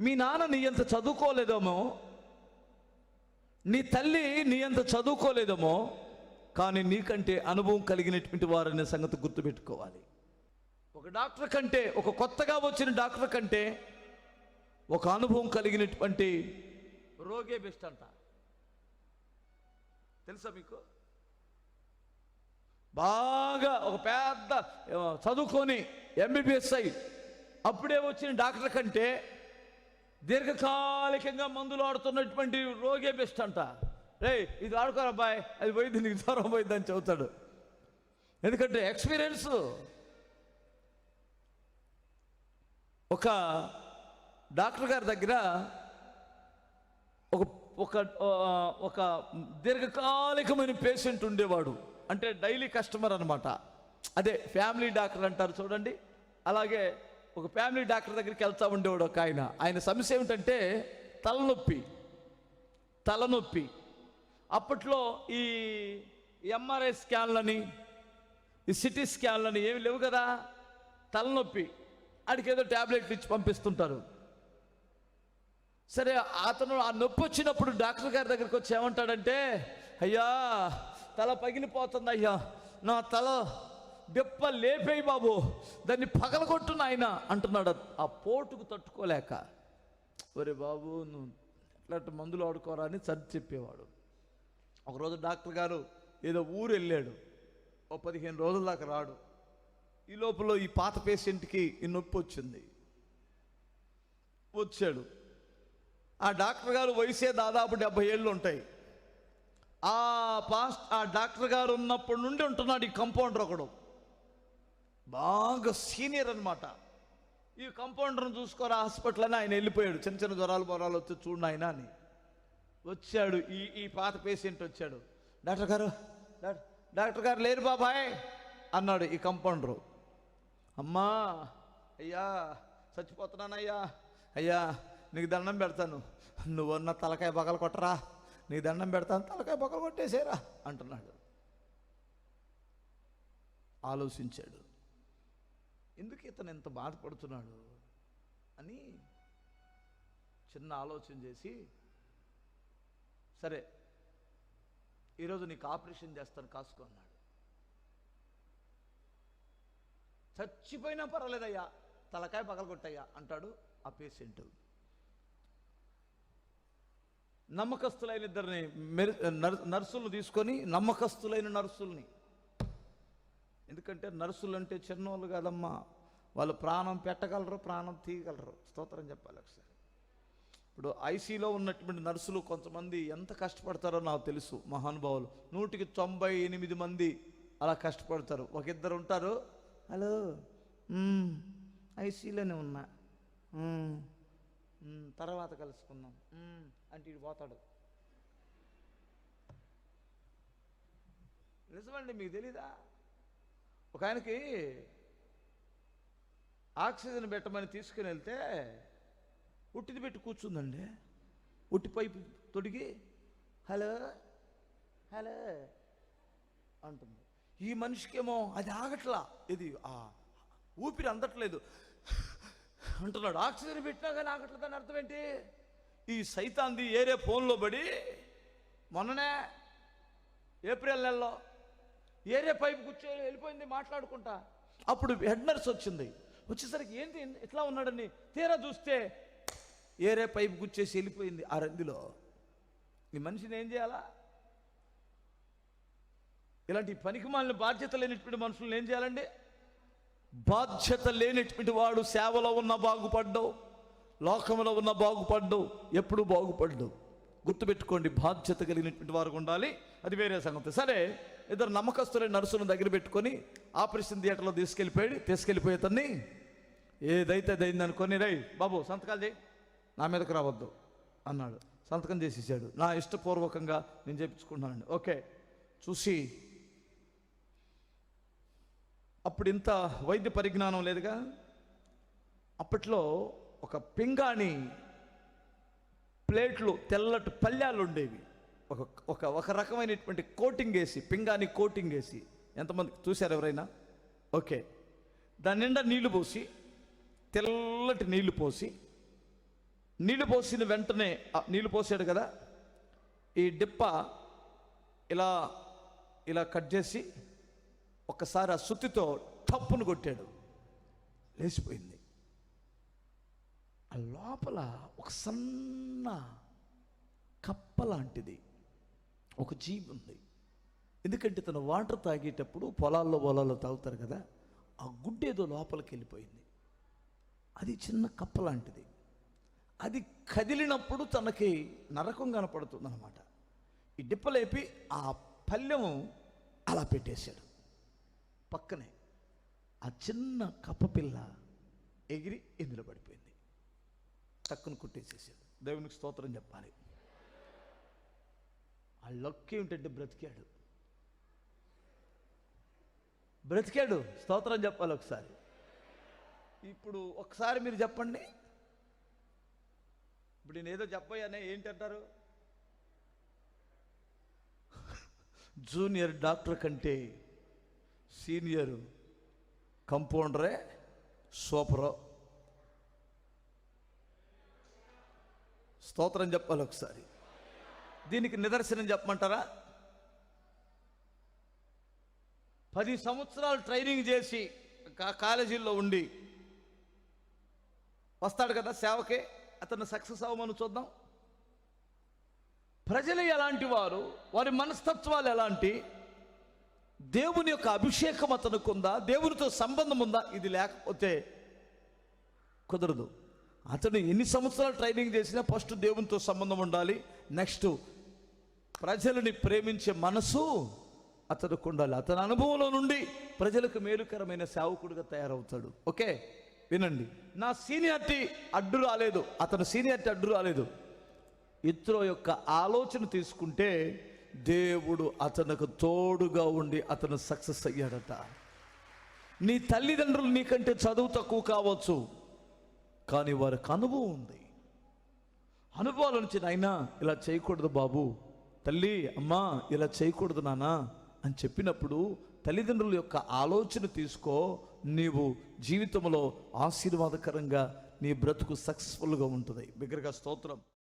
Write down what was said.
మీ నాన్న నీ అంత చదువుకోలేదేమో. నీ తల్లి నీ అంత చదువుకోలేదేమో. కానీ నీకంటే అనుభవం కలిగినటువంటి వారనే సంగతి గుర్తుపెట్టుకోవాలి. ఒక డాక్టర్ కంటే ఒక కొత్తగా వచ్చిన డాక్టర్ కంటే ఒక అనుభవం కలిగినటువంటి రోగే బెస్ట్ అంట. తెలుసా మీకు? బాగా ఒక పెద్ద చదువుకొని ఎంబీబీఎస్ అయి అప్పుడే వచ్చిన డాక్టర్ కంటే దీర్ఘకాలికంగా మందులు ఆడుతున్నటువంటి రోగే బెస్ట్ అంట. రే ఇది ఆడుకోరు అబ్బాయి అది పోయింది నీకు జ్వరం పోయింది అని చెబుతాడు. ఎందుకంటే ఎక్స్పీరియన్స్. ఒక డాక్టర్ గారి దగ్గర ఒక ఒక ఒక దీర్ఘకాలికమైన పేషెంట్ ఉండేవాడు. అంటే డైలీ కస్టమర్ అనమాట అదే ఫ్యామిలీ డాక్టర్ అంటారు చూడండి. అలాగే ఒక ఫ్యామిలీ డాక్టర్ దగ్గరికి వెళ్తా ఉండేవాడు ఒక ఆయన. ఆయన సమస్య ఏమిటంటే తలనొప్పి తలనొప్పి. అప్పట్లో ఈ ఎంఆర్ఐ స్కాన్లని ఈ సిటీ స్కాన్లని ఏమి లేవు కదా? తలనొప్పి. ఆడికి ఏదో ట్యాబ్లెట్లు ఇచ్చి పంపిస్తుంటారు. సరే అతను ఆ నొప్పి వచ్చినప్పుడు డాక్టర్ గారి దగ్గరికి వచ్చి ఏమంటాడంటే అయ్యా తల పగిలిపోతుంది అయ్యా నా తల దెప్ప లేపేయి బాబు. దాన్ని పగలగొట్టు నాయన అంటున్నాడు. ఆ పోటుకు తట్టుకోలేక ఒరే బాబు నువ్వు ఎట్లాంటి మందులు ఆడుకోరా అని సర్ది చెప్పేవాడు. ఒకరోజు డాక్టర్ గారు ఏదో ఊరు వెళ్ళాడు. ఓ పదిహేను రోజుల దాకా రాడు. ఈ లోపల ఈ పాత పేషెంట్కి ఈ నొప్పి వచ్చింది. వచ్చాడు. ఆ డాక్టర్ గారు వయసే దాదాపు డెబ్బై ఏళ్ళు ఉంటాయి. ఆ పాస్ట్ ఆ డాక్టర్ గారు ఉన్నప్పటి నుండి ఉంటున్నాడు ఈ కంపౌండర్ ఒకడు. బాగా సీనియర్ అనమాట ఈ కంపౌండర్ని చూసుకోరా హాస్పిటల్ అని ఆయన వెళ్ళిపోయాడు. చిన్న చిన్న జ్వరాలు బొరాలు వచ్చి చూడండి ఆయన అని. వచ్చాడు. ఈ ఈ పాత పేషెంట్ వచ్చాడు. డాక్టర్ గారు డాక్టర్ గారు లేరు బాబాయ్ అన్నాడు ఈ కంపౌండరు. అమ్మా అయ్యా చచ్చిపోతున్నానయ్యా. అయ్యా నీకు దండం పెడతాను. నువ్వన్న తలకాయ బగలు కొట్టరా. నీకు దండం పెడతాను తలకాయ బగలు కొట్టేసేరా అంటున్నాడు. ఆలోచించాడు. ఎందుకు ఇతను ఎంత బాధపడుతున్నాడు అని చిన్న ఆలోచన చేసి సరే ఈరోజు నీకు ఆపరేషన్ చేస్తాను కాసుకో అన్నాడు. చచ్చిపోయినా పర్వాలేదయ్యా తలకాయ పగలగొట్టయ్యా అంటాడు ఆ పేషెంట్. నమ్మకస్తులైన ఇద్దరిని మెరి నర్సులను తీసుకొని నమ్మకస్తులైన నర్సుల్ని ఎందుకంటే నర్సులు అంటే చిన్నోళ్ళు కాదమ్మా. వాళ్ళు ప్రాణం పెట్టగలరు ప్రాణం తీయగలరు. స్తోత్రం చెప్పాలి ఒకసారి. ఇప్పుడు ఐసీలో ఉన్నటువంటి నర్సులు కొంతమంది ఎంత కష్టపడతారో నాకు తెలుసు మహానుభావులు. నూటికి తొంభై ఎనిమిది మంది అలా కష్టపడతారు. ఒక ఇద్దరు ఉంటారు హలో ఐసీలోనే ఉన్నా తర్వాత కలుసుకుందాం అంటే ఇటు పోతాడు. నిజమండి మీకు తెలీదా? ఒక ఆయనకి ఆక్సిజన్ పెట్టమని తీసుకుని వెళ్తే ఉట్టిది పెట్టి కూర్చుందండి. ఉట్టి పైపు తొడిగి హలో హలో అంటుంది. ఈ మనిషికేమో అది ఆగట్లా. ఇది ఆ ఊపిరి అందట్లేదు. అంటున్నాడు ఆక్సిజన్ పెట్టినా కానీ ఆగట్లేదు అని అర్థం ఏంటి? ఈ సైతాంది ఏరే ఫోన్లో పడి మొన్ననే ఏప్రిల్ నెలలో ఏరే పైపు కూర్చో వెళ్ళిపోయింది మాట్లాడుకుంటా. అప్పుడు హెడ్ నర్స్ వచ్చింది. వచ్చేసరికి ఏంటి ఎట్లా ఉన్నాడని? తీరా చూస్తే ఏరే పైపు గుచ్చేసి వెళ్ళిపోయింది ఆ రందిలో. ఈ మనిషిని ఏం చేయాలా? ఇలాంటి పనికి మాలిన బాధ్యత లేనిటువంటి మనుషులను ఏం చేయాలండి? బాధ్యత లేనిటువంటి వాడు సేవలో ఉన్న బాగుపడ్డావు లోకంలో ఉన్న బాగుపడ్డావు ఎప్పుడు బాగుపడ్డావు. గుర్తుపెట్టుకోండి బాధ్యత కలిగినటువంటి వారు ఉండాలి. అది వేరే సంగతి. సరే ఇద్దరు నమ్మకస్తులైన నర్సులను దగ్గర పెట్టుకొని ఆపరేషన్ థియేటర్లో తీసుకెళ్ళిపోయాడు తీసుకెళ్ళిపోయే తన్ని ఏదైతే అయింది అనుకొని రై బాబు సంతకాలు చేయి నా మీదకు రావద్దు అన్నాడు. సంతకం చేసేసాడు. నా ఇష్టపూర్వకంగా నేను చేపించుకున్నానండి ఓకే చూసి అప్పుడు ఇంత వైద్య పరిజ్ఞానం లేదుగా? అప్పట్లో ఒక పింగాణి ప్లేట్లు తెల్లటి పళ్ళ్యాలు ఉండేవి. ఒక ఒక ఒక రకమైనటువంటి కోటింగ్ వేసి పింగాని కోటింగ్ వేసి ఎంతమంది చూశారు ఎవరైనా? ఓకే. దాని నిండా నీళ్ళు పోసి తెల్లటి నీళ్ళు పోసి నీళ్ళు పోసిన వెంటనే నీళ్ళు పోసాడు కదా ఈ డిప్ప ఇలా ఇలా కట్ చేసి ఒక్కసారి ఆ సుత్తితో టప్పును కొట్టాడు. లేచిపోయింది. ఆ లోపల ఒక సన్న కప్ప లాంటిది. ఒక జీవి ఉంది. ఎందుకంటే తను వాటర్ తాగేటప్పుడు పొలాల్లో పొలాల్లో తాగుతారు కదా ఆ గుడ్డేదో లోపలికి వెళ్ళిపోయింది. అది చిన్న కప్ప లాంటిది. అది కదిలినప్పుడు తనకి నరకం కనపడుతుంది అనమాట ఈ డిప్పలేపి ఆ పల్లెము అలా పెట్టేశాడు. పక్కనే ఆ చిన్న కప్ప పిల్ల ఎగిరి ఇందులో పడిపోయింది. టక్కును కుట్టేసేసాడు. దేవునికి స్తోత్రం చెప్పాలి. ఆ లక్ ఏమిటంటే బ్రతికాడు? బ్రతికాడు. స్తోత్రం చెప్పాలి ఒకసారి. ఇప్పుడు ఒకసారి మీరు చెప్పండి. ఇప్పుడు నేను ఏదో చెప్పాయనే ఏంటంటారు? జూనియర్ డాక్టర్ కంటే సీనియర్ కంపౌండరే సూపరో. స్తోత్రం చెప్పాలి ఒకసారి. దీనికి నిదర్శనం చెప్పమంటారా? పది సంవత్సరాలు ట్రైనింగ్ చేసి కాలేజీల్లో ఉండి వస్తాడు కదా సేవకే అతను సక్సెస్ అవ్వమని చూద్దాం. ప్రజలు ఎలాంటి వారు వారి మనస్తత్వాలు ఎలాంటి దేవుని యొక్క అభిషేకం అతనికి ఉందా దేవునితో సంబంధం ఉందా ఇది లేకపోతే కుదరదు. అతను ఎన్ని సంవత్సరాలు ట్రైనింగ్ చేసినా ఫస్ట్ దేవునితో సంబంధం ఉండాలి నెక్స్ట్ ప్రజలని ప్రేమించే మనసు అతనికి ఉండాలి అతని అనుభవంలో నుండి ప్రజలకు మేలుకరమైన సేవకుడిగా తయారవుతాడు. ఓకే? వినండి. నా సీనియారిటీ అడ్డు రాలేదు. అతను సీనియారిటీ అడ్డు రాలేదు. ఇత్రో యొక్క ఆలోచన తీసుకుంటే దేవుడు అతనికి తోడుగా ఉండి అతను సక్సెస్ అయ్యాడట. నీ తల్లిదండ్రులు నీకంటే చదువు తక్కువ కావచ్చు. కానీ వారికి అనుభవం ఉంది. అనుభవాల నుంచి నాయనా ఇలా చేయకూడదు బాబు. తల్లి అమ్మా ఇలా చేయకూడదు నానా అని చెప్పినప్పుడు తల్లిదండ్రుల యొక్క ఆలోచన తీసుకో నీవు జీవితంలో ఆశీర్వాదకరంగా నీ బ్రతుకు సక్సెస్ఫుల్గా ఉంటుంది. బిగ్గరగా స్తోత్రం.